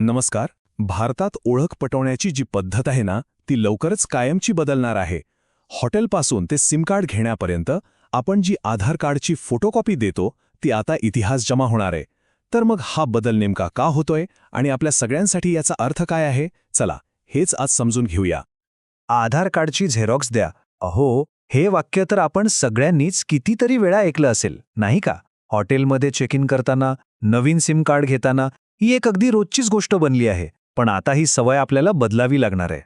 नमस्कार. भारतात ओळख पटवण्याची जी पद्धत आहे ना ती लवकरच कायमची बदलणार आहे. हॉटेलपासून ते सिम कार्ड घेण्यापर्यंत आपण जी आधार कार्डची फोटोकॉपी देतो ती आता इतिहास जमा होणार आहे. तर मग हा बदल नेमका का होतोय आणि आपल्या सगळ्यांसाठी याचा अर्थ काय आहे? चला हेच आज समजून घेऊया. आधार कार्डची झेरॉक्स द्या. अहो हे वाक्य तर आपण सगळ्यांनीच कितीतरी वेळा ऐकलं असेल नाही का? हॉटेलमध्ये चेक इन करताना नवीन सिम कार्ड घेताना ही एक अगदी रोजचीच गोष्ट बनली आहे पण आता ही सवय आपल्याला बदलावी लागणार आहे.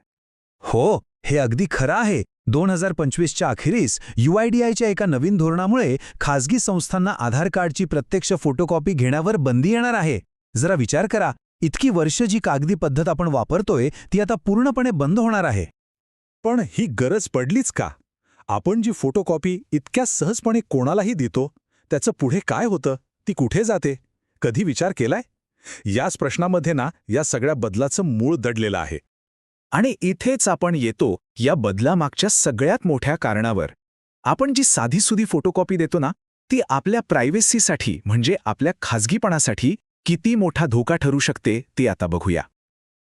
हो हे अगदी खरं आहे. दोन हजार पंचवीसच्या अखेरीस यूआयडीआयच्या एका नवीन धोरणामुळे खासगी संस्थांना आधार कार्डची प्रत्यक्ष फोटोकॉपी घेण्यावर बंदी येणार आहे. जरा विचार करा इतकी वर्ष जी कागदी पद्धत आपण वापरतोय ती आता पूर्णपणे बंद होणार आहे. पण ही गरज पडलीच का? आपण जी फोटोकॉपी इतक्या सहजपणे कोणालाही देतो त्याचं पुढे काय होतं ती कुठे जाते? कधी विचार केलाय? याच प्रश्नामध्ये ना या सगळ्या बदलाचं मूळ दडलेलं आहे. आणि इथेच आपण येतो या बदलामागच्या सगळ्यात मोठ्या कारणावर. आपण जी साधीसुधी फोटोकॉपी देतो ना ती आपल्या प्रायव्हेसीसाठी म्हणजे आपल्या खाजगीपणासाठी किती मोठा धोका ठरू शकते ते आता बघूया.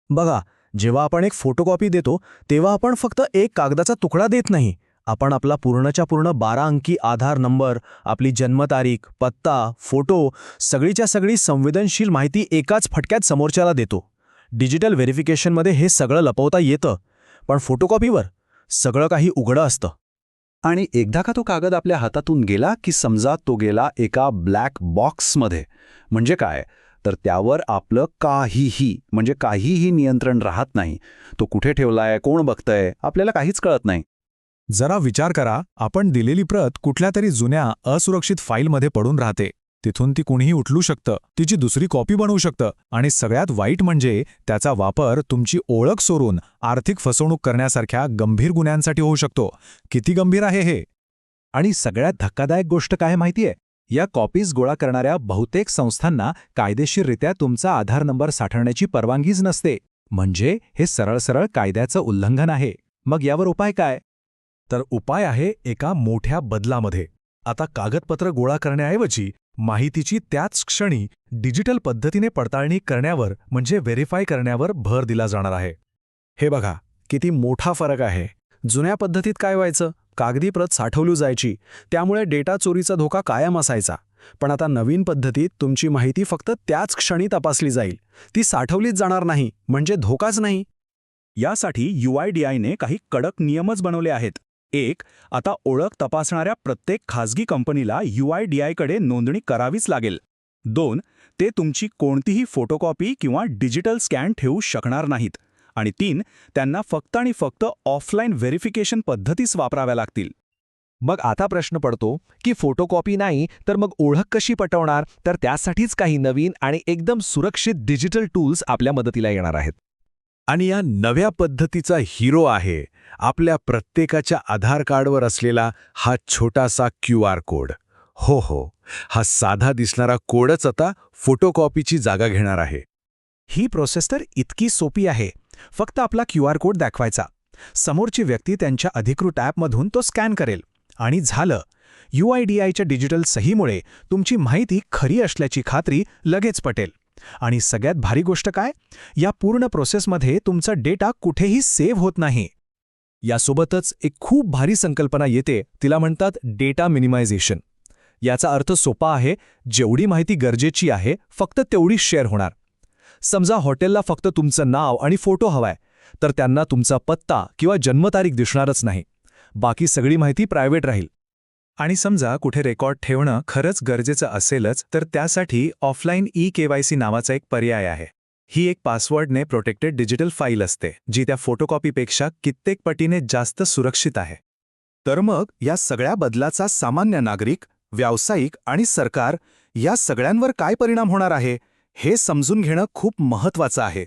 बघा जेव्हा आपण एक फोटोकॉपी देतो तेव्हा आपण फक्त एक कागदाचा तुकडा देत नाही आपण आपला पूर्णच्या पूर्ण बारा अंकी आधार नंबर आपली जन्मतारीख पत्ता फोटो सगळीच्या सगळी संवेदनशील माहिती एकाच फटक्यात समोरच्याला देतो. डिजिटल व्हेरिफिकेशनमध्ये हे सगळं लपवता येतं पण फोटोकॉपीवर सगळं काही उघडं असतं. आणि एकदा का तो कागद आपल्या हातातून गेला की समजा तो गेला एका ब्लॅक बॉक्समध्ये? म्हणजे काय? तर त्यावर आपलं काहीही म्हणजे काहीही नियंत्रण राहत नाही. तो कुठे ठेवलाय? कोण बघतंय? आपल्याला काहीच कळत नाही. जरा विचार करा आपण दिलेली प्रत कुठल्या तरी जुन्या असुरक्षित फाईलमध्ये पडून राहते. तिथून ती कुणीही उठलू शकतं. तिची दुसरी कॉपी बनवू शकतं. आणि सगळ्यात वाईट म्हणजे त्याचा वापर तुमची ओळख सोडून आर्थिक फसवणूक करण्यासारख्या गंभीर गुन्ह्यांसाठी होऊ शकतो. किती गंभीर आहे हे? आणि सगळ्यात धक्कादायक गोष्ट काय माहितीये? या कॉपीज गोळा करणाऱ्या बहुतेक संस्थांना कायदेशीररित्या तुमचा आधार नंबर साठवण्याची परवानगीच नसते. म्हणजे हे सरळ सरळ कायद्याचं उल्लंघन आहे. मग यावर उपाय काय? तर उपाय आहे एका मोठ्या बदलामध्ये. आता कागदपत्र गोळा करण्याऐवजी माहितीची त्याच क्षणी डिजिटल पद्धतीने पडताळणी करण्यावर म्हणजे व्हेरीफाय करण्यावर भर दिला जाणार आहे. हे बघा किती मोठा फरक आहे. जुन्या पद्धतीत काय व्हायचं? कागदी प्रत साठवली जायची. त्यामुळे डेटा चोरीचा धोका कायम असायचा. पण आता नवीन पद्धतीत तुमची माहिती फक्त त्याच क्षणी तपासली जाईल. ती साठवलीच जाणार नाही म्हणजे धोकाच नाही. यासाठी यूआयडीआयने काही कडक नियमच बनवले आहेत. एक आता ओळख तपासणाऱ्या प्रत्येक खाजगी कंपनीला यूआयडीआयकडे नोंदणी करावीच लागेल. दोन ते तुमची कोणतीही फोटोकॉपी किंवा डिजिटल स्कॅन ठेवू शकणार नाहीत. आणि तीन त्यांना फक्त आणि फक्त ऑफलाईन व्हेरिफिकेशन पद्धतीच वापराव्या लागतील. मग आता प्रश्न पडतो की फोटोकॉपी नाही तर मग ओळख कशी पटवणार? तर त्यासाठीच काही नवीन आणि एकदम सुरक्षित डिजिटल टूल्स आपल्या मदतीला येणार आहेत. आणि या नव्या पद्धतीचा हिरो आहे. आपल्या प्रत्येकाच्या आधार कार्डवर असलेला हा छोटासा क्यू आर कोड. हो हो. हा साधा दिसणारा कोडच आता फोटोकॉपीची जागा घेणार आहे. ही प्रोसेस तर इतकी सोपी आहे. फक्त आपला क्यू आर कोड दाखवायचा. समोरची व्यक्ती त्यांच्या अधिकृत ॲपमधून तो स्कॅन करेल. आणि झालं. यू आय डी आयच्या डिजिटल सहीमुळे तुमची माहिती खरी असल्याची खात्री लगेच पटेल. आणि सगळ्यात भारी गोष्ट काय? या पूर्ण प्रोसेसमध्ये तुमचा डेटा कुठेही सेव्ह होत नाही. यासोबतच एक खूप भारी संकल्पना येते तिला म्हणतात डेटा मिनिमायझेशन. याचा अर्थ सोपा आहे जेवढी माहिती गरजेची आहे फक्त तेवढीच शेअर होणार. समजा हॉटेलला फक्त तुमचं नाव आणि फोटो हवाय तर त्यांना तुमचा पत्ता किंवा जन्मतारीख दिसणारच नाही. बाकी सगळी माहिती प्रायव्हेट राहील. आणि समजा कुठे रेकॉर्ड ठेवणं खरंच गरजेचं असेलच तर त्यासाठी ऑफलाईन ई केवायसी नावाचा एक पर्याय आहे. ही एक पासवर्डने प्रोटेक्टेड डिजिटल फाईल असते जी त्या फोटोकॉपीपेक्षा कित्येक पटीने जास्त सुरक्षित आहे. तर मग या सगळ्या बदलाचा सामान्य नागरिक व्यावसायिक आणि सरकार या सगळ्यांवर काय परिणाम होणार आहे हे समजून घेणं खूप महत्वाचं आहे.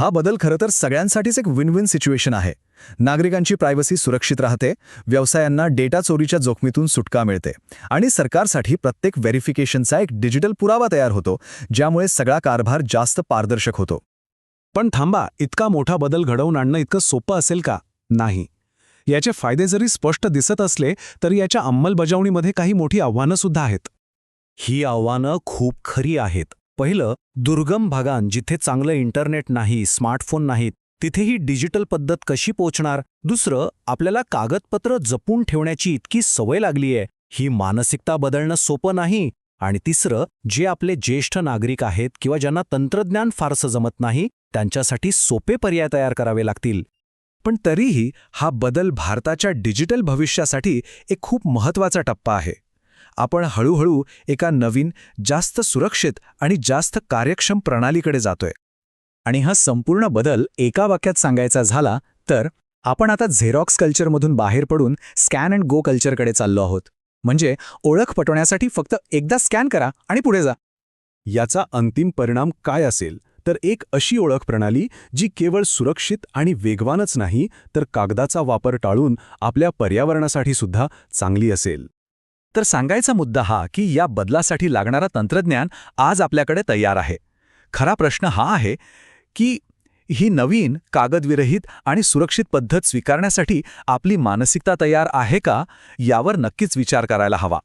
हा बदल खरं तर सगळ्यांसाठीच एक विन विन सिच्युएशन आहे. नागरिकांची प्रायव्हसी सुरक्षित राहते व्यवसायांना डेटा चोरीच्या जोखमीतून सुटका मिळते आणि सरकारसाठी प्रत्येक व्हेरिफिकेशनचा एक डिजिटल पुरावा तयार होतो ज्यामुळे सगळा कारभार जास्त पारदर्शक होतो. पण थांबा इतका मोठा बदल घडवून आणणं इतकं सोपं असेल का? नाही. याचे फायदे जरी स्पष्ट दिसत असले तरी याच्या अंमलबजावणीमध्ये काही मोठी आव्हानं सुद्धा आहेत. ही आव्हानं खूप खरी आहेत. पहिलं दुर्गम भागांत जिथे चांगलं इंटरनेट नाही स्मार्टफोन नाहीत तिथेही डिजिटल पद्धत कशी पोचणार? दुसरं आपल्याला कागदपत्र जपून ठेवण्याची इतकी सवय लागलीये. ही मानसिकता बदलणं सोपं नाही. आणि तिसरं जे आपले ज्येष्ठ नागरिक आहेत किंवा ज्यांना तंत्रज्ञान फारसं जमत नाही त्यांच्यासाठी सोपे पर्याय तयार करावे लागतील. पण तरीही हा बदल भारताच्या डिजिटल भविष्यासाठी एक खूप महत्त्वाचा टप्पा आहे. आपण हळूहळू एका नवीन जास्त सुरक्षित आणि जास्त कार्यक्षम प्रणालीकडे जातोय. आणि हा संपूर्ण बदल एका वाक्यात सांगायचा झाला तर आपण आता झेरॉक्स कल्चरमधून बाहेर पडून स्कॅन अँड गो कल्चरकडे चाललो आहोत. म्हणजे ओळख पटवण्यासाठी फक्त एकदा स्कॅन करा आणि पुढे जा. याचा अंतिम परिणाम काय असेल? तर एक अशी ओळख प्रणाली जी केवळ सुरक्षित आणि वेगवानच नाही तर कागदाचा वापर टाळून आपल्या पर्यावरणासाठी सुद्धा चांगली असेल. तर सांगायचा मुद्दा हा की या बदलासाठी लागणारा तंत्रज्ञान आज आपल्याकडे तयार आहे. खरा प्रश्न हा आहे की ही नवीन कागदविरहित आणि सुरक्षित पद्धत स्वीकारण्यासाठी आपली मानसिकता तयार आहे का यावर नक्कीच विचार करायला हवा.